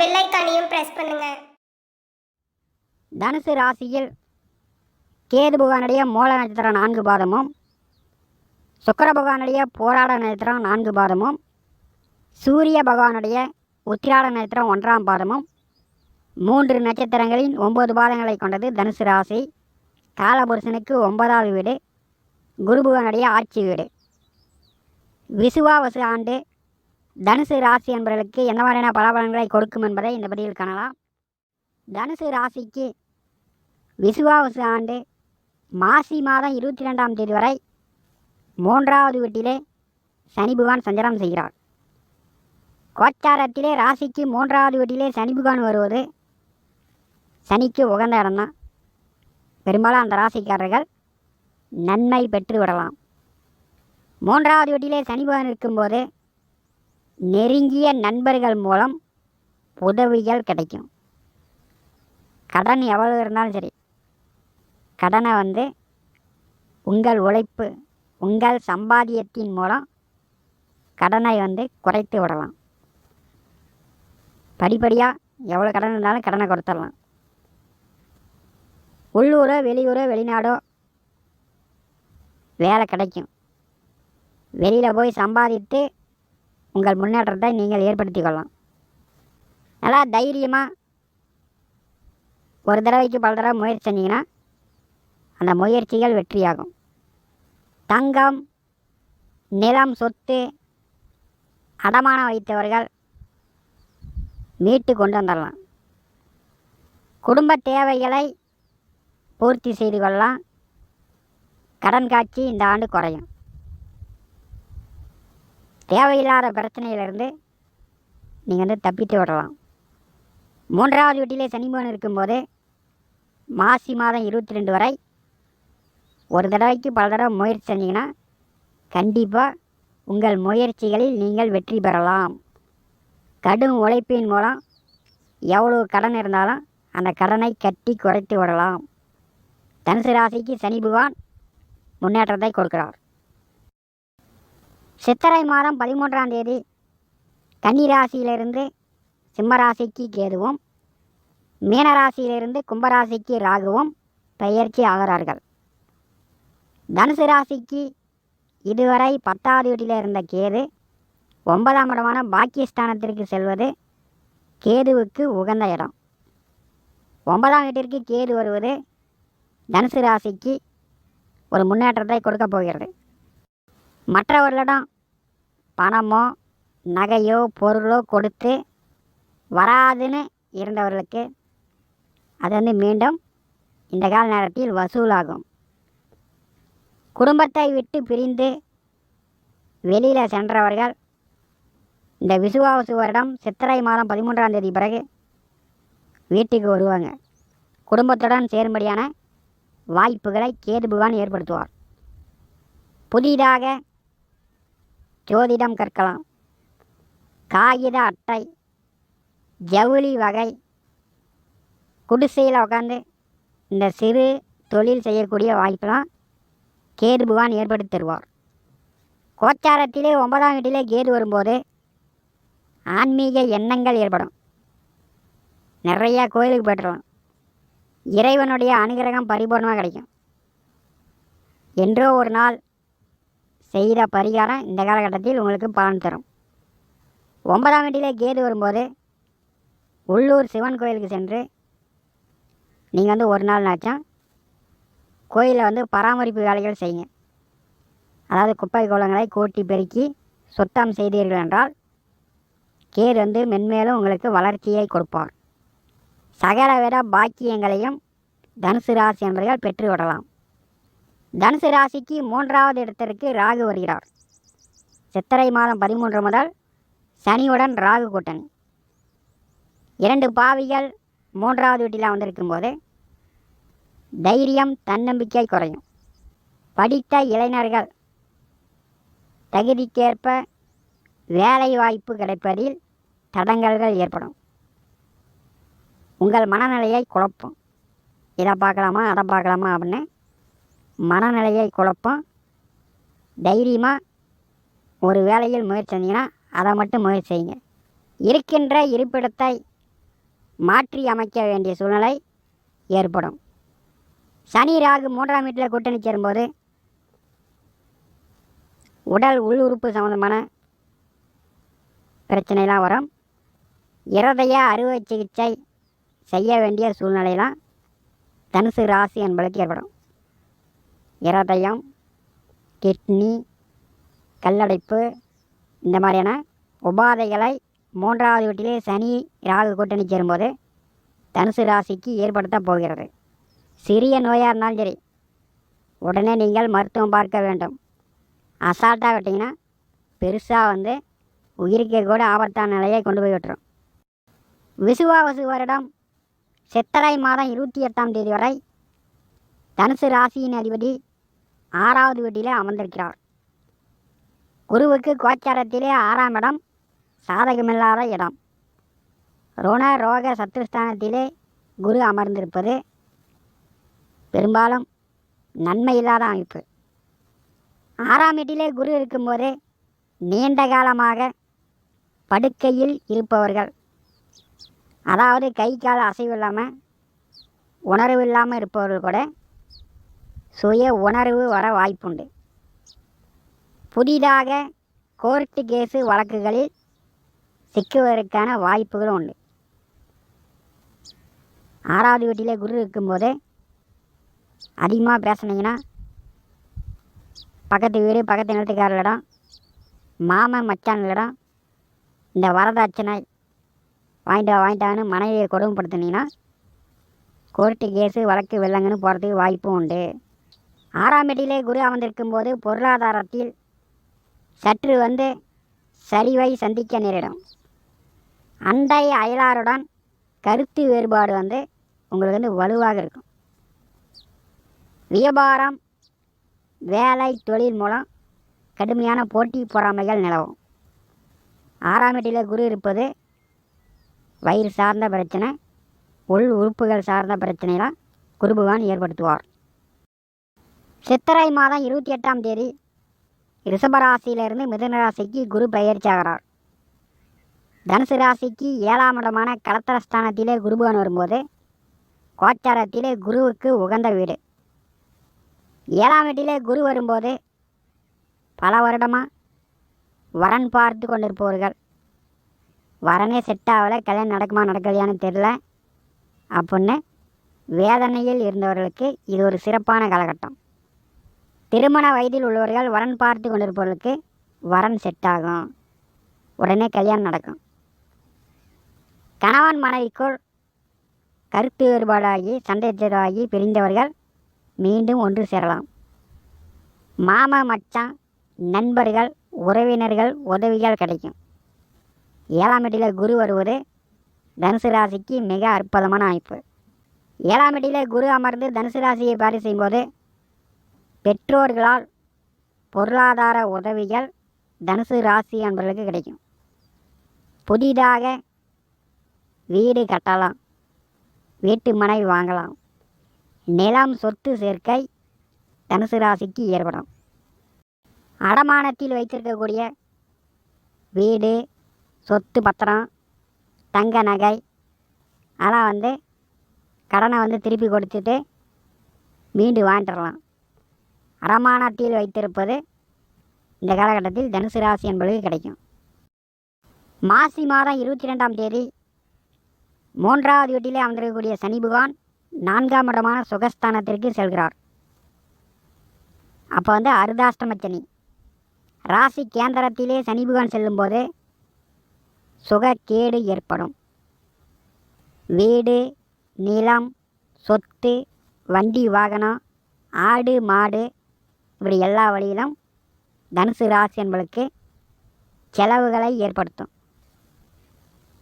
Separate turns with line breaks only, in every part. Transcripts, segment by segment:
Bell ஐக்கானையும் press பண்ணுங்க.
தனுசு ராசியில் கேது புகானுடைய மூல நட்சத்திரம் நான்கு பாதமும் சுக்கர பகவானுடைய போராட நட்சத்திரம் நான்கு பாதமும் சூரிய பகவானுடைய உத்திராட நட்சத்திரம் ஒன்றாம் பாதமும் மூன்று நட்சத்திரங்களின் ஒன்பது பாதங்களை கொண்டது தனுசு ராசி. காலபுருஷனுக்கு ஒன்பதாவது வீடு குருபகவானுடைய ஆட்சி வீடு. விசுவாவசு ஆண்டு தனுசு ராசி என்பவர்களுக்கு என்ன மாதிரியான பலாபலன்களை கொடுக்கும் என்பதை இந்த பதிவில் காணலாம். தனுசு ராசிக்கு விசுவாவசு ஆண்டு மாசி மாதம் இருபத்தி ரெண்டாம் தேதி வரை மூன்றாவது வீட்டிலே சனி பகவான் சஞ்சாரம் செய்கிறார். கோச்சாரத்திலே ராசிக்கு மூன்றாவது வீட்டிலே சனி பகவான் வருவது சனிக்கு உகந்த இடம்தான் பெரும்பாலும் அந்த ராசிக்காரர்கள் நன்மை பெற்று விடலாம். மூன்றாவது வீட்டிலே சனி பகவான் இருக்கும்போது நெருங்கிய நண்பர்கள் மூலம் உதவிகள் கிடைக்கும். கடன் எவ்வளவு இருந்தாலும் சரி கடனை வந்து உங்கள் உழைப்பு உங்கள் சம்பாதியத்தின் மூலம் கடனை வந்து குறைத்து விடலாம். படிப்படியாக எவ்வளோ கடன் இருந்தாலும் கடனை கொடுத்துடலாம். உள்ளூரோ வெளியூரோ வெளிநாடோ வேலை கிடைக்கும். வெளியில் போய் சம்பாதித்து உங்கள் முன்னேற்றத்தை நீங்கள் ஏற்படுத்தி கொள்ளலாம் நல்லா தைரியமாக ஒரு தடவைக்கு பல தடவை முயற்சி செஞ்சிங்கன்னா அந்த முயற்சிகள் வெற்றியாகும். தங்கம் நிலம் சொத்து அடமானம் வைத்தவர்கள் மீட்டு கொண்டு வந்துடலாம். குடும்ப தேவைகளை பூர்த்தி செய்து கொள்ளலாம். கடன் காட்சி இந்த ஆண்டு குறையும். தேவையில்லாத பிரச்சனையிலிருந்து நீங்கள் வந்து தப்பித்து விடலாம். மூன்றாவது வீட்டிலே சனிபவன் இருக்கும்போது மாசி மாதம் இருபத்தி ரெண்டு வரை ஒரு தடவைக்கு பல தடவை முயற்சி செஞ்சிங்கன்னா கண்டிப்பாக உங்கள் முயற்சிகளில் நீங்கள் வெற்றி பெறலாம். கடும் உழைப்பின் மூலம் எவ்வளவு கடன் இருந்தாலும் அந்த கடனை கட்டி குறைத்து விடலாம். தனுசு ராசிக்கு சனி பகவான் முன்னேற்றத்தை கொடுக்கிறார். சித்திரை மாதம் பதிமூன்றாம் தேதி கன்னி ராசியிலிருந்து கேதுவும். மீனராசியிலிருந்து கும்பராசிக்கு ராகுவும் பெயர்ச்சி ஆகிறார்கள். தனுசு ராசிக்கு இதுவரை பத்தாவது வீட்டில் இருந்த கேது ஒன்பதாம் இடமான பாக்கியஸ்தானத்திற்கு செல்வது கேதுவுக்கு உகந்த இடம். ஒன்பதாம் வீட்டிற்கு கேது வருவது தனுசு ராசிக்கு ஒரு முன்னேற்றத்தை கொடுக்க போகிறது. மற்றவர்களிடம் பணமோ நகையோ பொருளோ கொடுத்து வராதுன்னு இருந்தவர்களுக்கு அது வந்து மீண்டும் இந்த கால நேரத்தில் வசூலாகும். குடும்பத்தை விட்டு பிரிந்து வெளியில் சென்றவர்கள் இந்த விசுவாசு வருடம் சித்திரை மாதம் பதிமூன்றாம் தேதி பிறகு வீட்டுக்கு வருவாங்க. குடும்பத்துடன் சேரும்படியான வாய்ப்புகளை கேது பகவான் ஏற்படுத்துவார். புதிதாக ஜோதிடம் கற்கலாம். காகித அட்டை ஜவுளி வகை குடிசையில் உட்காந்து இந்த சிறு தொழில் செய்யக்கூடிய வாய்ப்பெல்லாம் கேது பகவான் ஏற்படுத்தி தருவார். கோச்சாரத்திலே ஒன்பதாம் வீட்டிலே கேது வரும்போது ஆன்மீக எண்ணங்கள் ஏற்படும். நிறையா கோயிலுக்கு போய்ட்டுருவோம் இறைவனுடைய அனுகிரகம் பரிபூர்ணமாக கிடைக்கும். என்றோ ஒரு நாள் செய்த பரிகாரம் இந்த காலகட்டத்தில் உங்களுக்கு பலன் தரும். ஒன்பதாம் வீட்டிலே கேது வரும்போது உள்ளூர் சிவன் கோயிலுக்கு சென்று நீங்கள் வந்து ஒரு நாள் நாச்சும் கோயிலில் வந்து பராமரிப்பு வேலைகள் செய்யுங்க. அதாவது குப்பை கோலங்களை கூட்டி பெருக்கி சுத்தம் செய்தீர்கள் என்றால் கேது வந்து மென்மேலும் உங்களுக்கு வளர்ச்சியை கொடுப்பார். சகலவித பாக்கியங்களையும் தனுசு ராசி என்பவர்கள் பெற்று விடலாம் தனுசு ராசிக்கு மூன்றாவது இடத்திற்கு ராகு வருகிறார். சித்திரை மாதம் பதிமூன்று முதல் சனியுடன் ராகு கூட்டணி இரண்டு பாவிகள் மூன்றாவது வீட்டில் வந்திருக்கும் போது தைரியம் தன்னம்பிக்கை குறையும். படித்த இளைஞர்கள் தகுதிக்கேற்ப வேலை வாய்ப்பு கிடைப்பதில் தடங்கல்கள் ஏற்படும். உங்கள் மனநிலையை குழப்பும். இதை பார்க்கலாமா அதை பார்க்கலாமா அப்படின்னு மனநிலையை குழப்பம். தைரியமாக ஒரு வேலையில் முயற்சி செஞ்சீங்கன்னா அதை மட்டும் முயற்சி செய்யுங்க. இருக்கின்ற இருப்பிடத்தை மாற்றி அமைக்க வேண்டிய சூழ்நிலை ஏற்படும். சனி ராகு மூன்றாம் வீட்டில் கூட்டணி சேரும்போது உடல் உள் உறுப்பு சம்மந்தமான பிரச்சனைலாம் வரும். இருதய அறுவை சிகிச்சை செய்ய வேண்டிய சூழ்நிலையெல்லாம் தனுசு ராசி என்பதற்கு ஏற்படும். இருதயம் கிட்னி கல்லடைப்பு இந்த மாதிரியான உபாதைகளை மூன்றாவது வீட்டிலே சனி ராகு கூட்டணி சேரும்போது தனுசு ராசிக்கு ஏற்படுத்த போகிறது. சிறிய நோயாக இருந்தாலும் சரி உடனே நீங்கள் மருத்துவம் பார்க்க வேண்டும். அசால்ட்டாக விட்டிங்கன்னா பெருசாக வந்து உயிருக்கே கூட ஆபத்தான நிலையை கொண்டு போய் விட்டுரும். விசுவாவசு வருடம் சித்தரை மாதம் இருபத்தி எட்டாம் தேதி வரை தனுசு ராசியின் அதிபதி ஆறாவது வீட்டிலே அமர்ந்திருக்கிறார். குருவுக்கு கோச்சாரத்திலே ஆறாம் இடம் சாதகமில்லாத இடம். ருண ரோக சத்ருஸ்தானத்திலே குரு அமர்ந்திருப்பது பெரும்பாலும் நன்மை இல்லாத அமைப்பு. ஆறாம் வீட்டிலே குரு இருக்கும்போது நீண்ட காலமாக படுக்கையில் இருப்பவர்கள் அதாவது கை கால் அசைவு இல்லாமல் உணர்வு இல்லாமல் இருப்பவர்கள் கூட சுய உணர்வு வர வாய்ப்புண்டு. புதிதாக கோர்ட்டு கேஸு வழக்குகளில் சிக்குவதற்கான வாய்ப்புகளும் உண்டு. ஆறாவது வீட்டிலே குரு இருக்கும்போது அதிகமாக பேசுனீங்கன்னா பக்கத்து வீடு பக்கத்து நிலத்துக்காரர்களிடம் மாமன் மச்சான்களிடம் இந்த வரதட்சணை வாங்கிட்டு வாங்கிட்டான்னு மனைவியை கொடுமைப்படுத்துனீங்கன்னா கோர்ட்டு கேஸு வழக்கு வெள்ளங்கன்னு போகிறதுக்கு வாய்ப்பும் உண்டு. ஆறாம் வீட்டிலே குரு அமர்ந்திருக்கும் போது பொருளாதாரத்தில் சற்று வந்து சரிவை சந்திக்க நேரிடும். அண்டை அயலாருடன் கருத்து வேறுபாடு வந்து உங்களுக்கு வந்து வலுவாக இருக்கும். வியாபாரம் வேலை தொழில் மூலம் கடுமையான போட்டி பொறாமைகள் நிலவும். ஆறாம் குரு இருப்பது வயிறு சார்ந்த பிரச்சனை உள் உறுப்புகள் சார்ந்த பிரச்சனைலாம் குருபவான் ஏற்படுத்துவார். சித்திரை மாதம் இருபத்தி எட்டாம் தேதி ரிஷபராசியிலிருந்து மிதுன ராசிக்கு குரு பயிற்சி ஆகிறார் தனுசு ராசிக்கு ஏழாம் இடமான கலத்தரஸ்தானத்திலே குருபவன் வரும்போது கோச்சாரத்திலே குருவுக்கு உகந்த வீடு. ஏழாம் வீட்டிலே குரு வரும்போது பல வருடமாக வரன் பார்த்து கொண்டிருப்பவர்கள். வரனே செட் ஆகலை கல்யாணம் நடக்குமா நடக்கலையான்னு தெரில அப்படின்னு வேதனையில் இருந்தவர்களுக்கு இது ஒரு சிறப்பான காலகட்டம். திருமண வயதில் உள்ளவர்கள் வரன் பார்த்து கொண்டிருப்பவர்களுக்கு வரன் செட் ஆகும். உடனே கல்யாணம் நடக்கும். கணவன் மனைவிக்குள் கருத்து வேறுபாடாகி சண்டைச்சதாகி பிரிந்தவர்கள் மீண்டும் ஒன்று சேரலாம். மாமா மச்சான் நண்பர்கள் உறவினர்கள் உதவிகள் கிடைக்கும். ஏழாம் வீட்டில் குரு வருவது தனுசு ராசிக்கு மிக அற்புதமான அமைப்பு. ஏழாம் வீட்டிலே குரு அமர்ந்து தனுசு ராசியை பாரி செய்யும்போது பெற்றோர்களால் பொருளாதார உதவிகள் தனுசு ராசி என்பவர்களுக்கு கிடைக்கும். புதிதாக வீடு கட்டலாம். வீட்டு மனை வாங்கலாம். நிலம் சொத்து சேர்க்கை தனுசு ராசிக்கு ஏற்படும். அடமானத்தில் வைத்திருக்கக்கூடிய வீடு சொத்து பத்திரம் தங்க நகை ஆனால் வந்து கடனை வந்து திருப்பி கொடுத்துட்டு மீண்டு வாங்கிட்டுறலாம் அறமானத்தில் வைத்திருப்பது இந்த காலகட்டத்தில் தனுசு ராசி என்பது கிடைக்கும். மாசி மாதம் இருபத்தி ரெண்டாம் தேதி மூன்றாவது வீட்டிலே அமர்ந்திருக்கக்கூடிய சனி பகவான் நான்காம் இடமான சுகஸ்தானத்திற்கு செல்கிறார். அப்போ வந்து அருதாஷ்டம சனி. ராசி கேந்திரத்திலே சனி பகவான் செல்லும்போது சுகக்கேடு ஏற்படும். வீடு நிலம் சொத்து வண்டி வாகனம் ஆடு மாடு இப்படி எல்லா வழியிலும் தனுசு ராசி என்பளுக்கு செலவுகளை ஏற்படுத்தும்.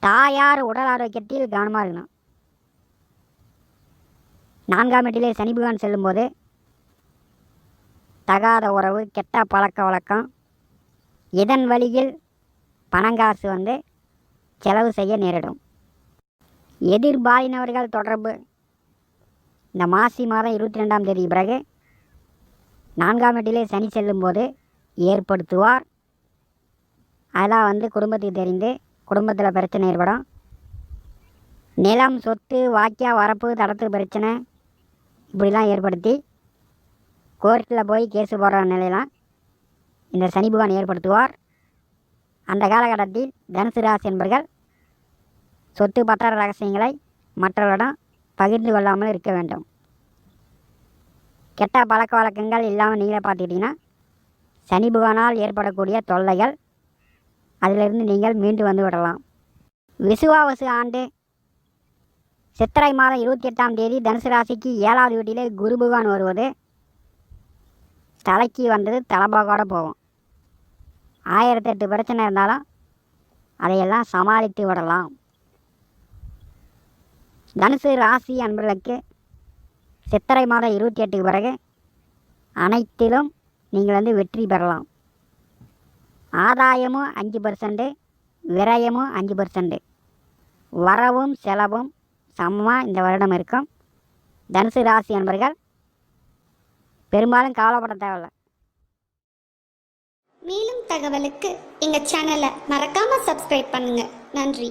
தாயார் உடல் ஆரோக்கியத்தில் கவனமாக இருக்கணும். நான்காம் வீட்டிலே சனி பகவான் செல்லும்போது தகாத உறவு கெட்ட பழக்க வழக்கம் இதன் வழியில் பணங்காசு வந்து செலவு செய்ய நேரிடும். எதிர்பாலினவர்கள் தொடர்பு. இந்த மாசி மாதம் இருபத்தி ரெண்டாம் தேதி பிறகு நான்காம் வீட்டிலே சனி செல்லும்போது ஏற்படுத்துவார். அதெல்லாம் வந்து குடும்பத்துக்கு தெரிந்து குடும்பத்தில் பிரச்சனை ஏற்படும். நிலம் சொத்து வாக்கியா வரப்பு தடத்து பிரச்சனை இப்படிலாம் ஏற்படுத்தி கோர்ட்டில் போய் கேஸு போடுற நிலையெல்லாம் இந்த சனி பகவான் ஏற்படுத்துவார். அந்த காலகட்டத்தில் தனுசு ராசி என்பர்கள் சொத்து பத்திர ரகசியங்களை மற்றவரிடம் பகிர்ந்து கொள்ளாமல் இருக்க வேண்டும். கெட்ட பழக்க வழக்கங்கள் இல்லாமல் நீங்களே பார்த்துக்கிட்டிங்கன்னா சனி பகவானால் ஏற்படக்கூடிய தொல்லைகள் அதிலிருந்து நீங்கள் மீண்டு வந்து விடலாம். விசுவாவசு ஆண்டு சித்திரை மாதம் இருபத்தி எட்டாம் தேதி தனுசு ராசிக்கு ஏழாவது வீட்டிலே குரு பகவான் வருவது தலைக்கு வந்தது தலைபாகோட போகும். ஆயிரத்தெட்டு பிரச்சனை இருந்தாலும் அதையெல்லாம் சமாளித்து விடலாம். தனுசு ராசி அன்பர்களுக்கு சித்திரை மாதம் இருபத்தி எட்டுக்கு பிறகு அனைத்திலும் நீங்கள் வந்து வெற்றி பெறலாம். ஆதாயமும் அஞ்சு பர்சன்ட்டு விரயமும் அஞ்சு பர்சன்ட்டு வரவும் செலவும் சமமாக இந்த வருடம் இருக்கும். தனுசு ராசி என்பர்கள் பெரும்பாலும் கவலைப்பட தேவையில்லை.
மேலும் தகவலுக்கு எங்கள் சேனலை மறக்காமல் சப்ஸ்கிரைப் பண்ணுங்கள் நன்றி.